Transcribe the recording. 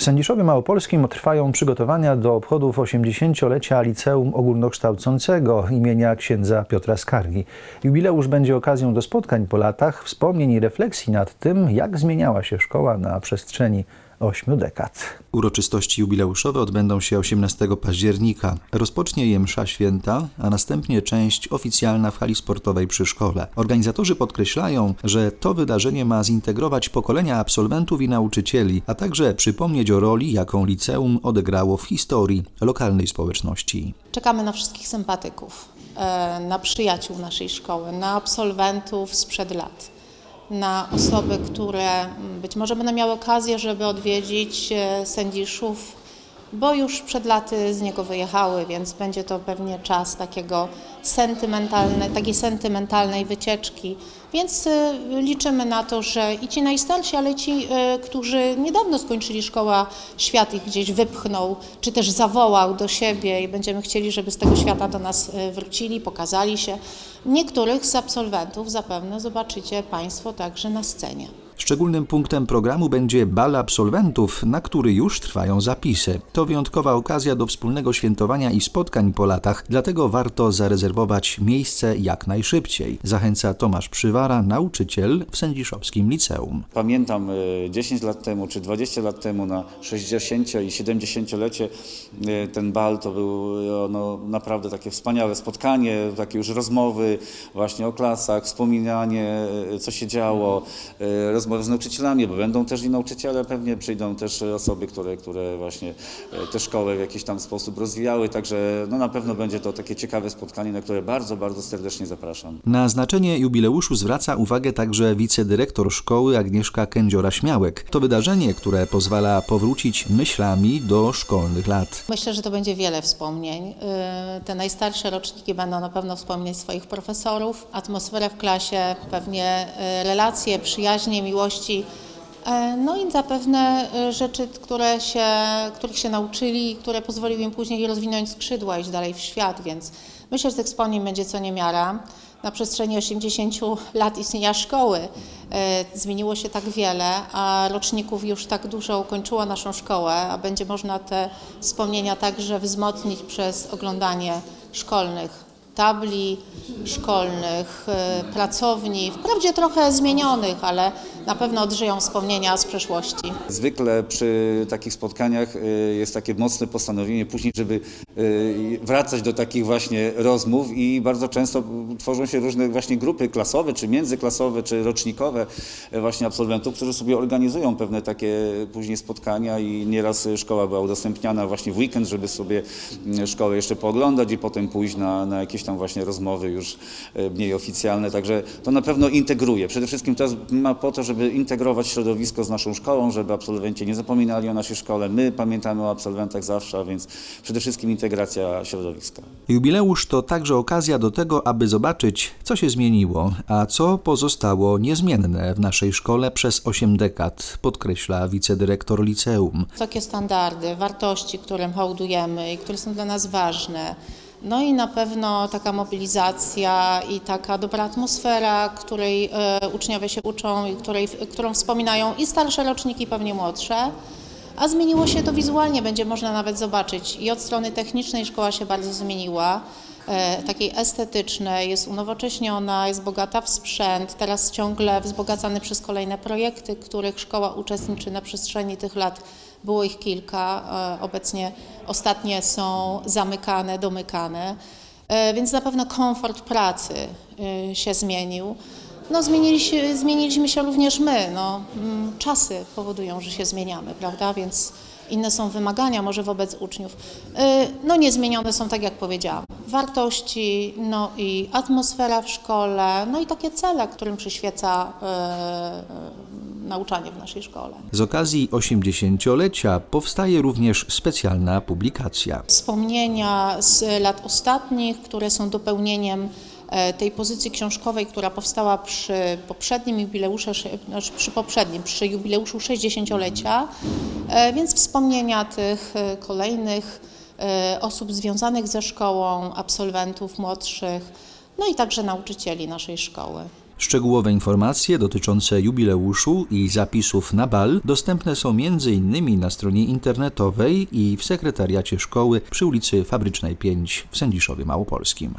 W Sędziszowie Małopolskim trwają przygotowania do obchodów 80-lecia Liceum Ogólnokształcącego imienia księdza Piotra Skargi. Jubileusz będzie okazją do spotkań po latach, wspomnień i refleksji nad tym, jak zmieniała się szkoła na przestrzeni ośmiu dekad. Uroczystości jubileuszowe odbędą się 18 października. Rozpocznie je msza święta, a następnie część oficjalna w hali sportowej przy szkole. Organizatorzy podkreślają, że to wydarzenie ma zintegrować pokolenia absolwentów i nauczycieli, a także przypomnieć o roli, jaką liceum odegrało w historii lokalnej społeczności. Czekamy na wszystkich sympatyków, e, na przyjaciół naszej szkoły, na absolwentów sprzed lat, na osoby, które mm, być może będą miały okazję, żeby odwiedzić e, Sędziszów, bo już przed laty z niego wyjechały, więc będzie to pewnie czas takiego sentymentalnej, takiej sentymentalnej wycieczki. Więc e, liczymy na to, że i ci najstarsi, ale ci, e, którzy niedawno skończyli szkołę, świat ich gdzieś wypchnął, czy też zawołał do siebie i będziemy chcieli, żeby z tego świata do nas e, wrócili, pokazali się. Niektórych z absolwentów zapewne zobaczycie Państwo także na scenie. Szczególnym punktem programu będzie bal absolwentów, na który już trwają zapisy. To wyjątkowa okazja do wspólnego świętowania i spotkań po latach, dlatego warto zarezerwować miejsce jak najszybciej. Zachęca Tomasz Przywara, nauczyciel w Sędziszowskim Liceum. Pamiętam e, 10 lat temu czy 20 lat temu na 60 i 70-lecie e, ten bal to był e, no, naprawdę takie wspaniałe spotkanie, takie już rozmowy właśnie o klasach, wspominanie e, co się działo, e, rozmowy z nauczycielami, bo będą też i nauczyciele, pewnie przyjdą też osoby, które, które właśnie e, tę szkołę w jakiś tam sposób rozwijały, także no, na pewno będzie to takie ciekawe spotkanie, na które bardzo, bardzo serdecznie zapraszam. Na znaczenie jubileuszu zwraca uwagę także wicedyrektor szkoły Agnieszka Kędziora-Śmiałek. To wydarzenie, które pozwala powrócić myślami do szkolnych lat. Myślę, że to będzie wiele wspomnień. Yy, Te najstarsze roczniki będą na pewno wspominać swoich profesorów, atmosferę w klasie, pewnie yy, relacje, przyjaźnie, miłości. Yy, No i zapewne yy, rzeczy, które się, których się nauczyli, które pozwoliły im później rozwinąć skrzydła, iść dalej w świat, więc myślę, że tych wspomnień będzie co niemiara. Na przestrzeni 80 lat istnienia szkoły e, zmieniło się tak wiele, a roczników już tak dużo ukończyło naszą szkołę, a będzie można te wspomnienia także wzmocnić przez oglądanie szkolnych tabli szkolnych, e, pracowni, wprawdzie trochę zmienionych, ale na pewno odżyją wspomnienia z przeszłości. Zwykle przy takich spotkaniach y, jest takie mocne postanowienie później, żeby y, wracać do takich właśnie rozmów i bardzo często tworzą się różne właśnie grupy klasowe, czy międzyklasowe, czy rocznikowe właśnie absolwentów, którzy sobie organizują pewne takie później spotkania i nieraz szkoła była udostępniana właśnie w weekend, żeby sobie y, szkołę jeszcze pooglądać i potem pójść na, na jakieś tam właśnie rozmowy już y, mniej oficjalne, także to na pewno integruje. Przede wszystkim to ma po to, żeby integrować środowisko z naszą szkołą, żeby absolwenci nie zapominali o naszej szkole. My pamiętamy o absolwentach zawsze, a więc przede wszystkim integracja środowiska. Jubileusz to także okazja do tego, aby zobaczyć, co się zmieniło, a co pozostało niezmienne w naszej szkole przez 8 dekad, podkreśla wicedyrektor liceum. wysokie standardy, wartości, którym hołdujemy i które są dla nas ważne. No i na pewno taka mobilizacja i taka dobra atmosfera, której e, uczniowie się uczą i której, którą wspominają i starsze roczniki, pewnie młodsze. A zmieniło się to wizualnie, będzie można nawet zobaczyć. I od strony technicznej szkoła się bardzo zmieniła, takiej estetycznej, jest unowocześniona, jest bogata w sprzęt, teraz ciągle wzbogacany przez kolejne projekty, których szkoła uczestniczy na przestrzeni tych lat. Było ich kilka, e, obecnie ostatnie są zamykane, domykane, E, więc na pewno komfort pracy e, się zmienił. No, zmienili się, zmieniliśmy się również my. No, czasy powodują, że się zmieniamy, prawda? Więc inne są wymagania może wobec uczniów. Y, No, niezmienione są, tak jak powiedziałam, wartości, no i atmosfera w szkole, no i takie cele, którym przyświeca y, y, nauczanie w naszej szkole. Z okazji 80-lecia powstaje również specjalna publikacja. Wspomnienia z lat ostatnich, które są dopełnieniem tej pozycji książkowej, która powstała przy poprzednim jubileuszu, znaczy przy poprzednim, przy jubileuszu 60-lecia, E, więc wspomnienia tych e, kolejnych e, osób związanych ze szkołą, absolwentów młodszych, no i także nauczycieli naszej szkoły. Szczegółowe informacje dotyczące jubileuszu i zapisów na bal dostępne są m.in. na stronie internetowej i w sekretariacie szkoły przy ulicy Fabrycznej 5 w Sędziszowie Małopolskim.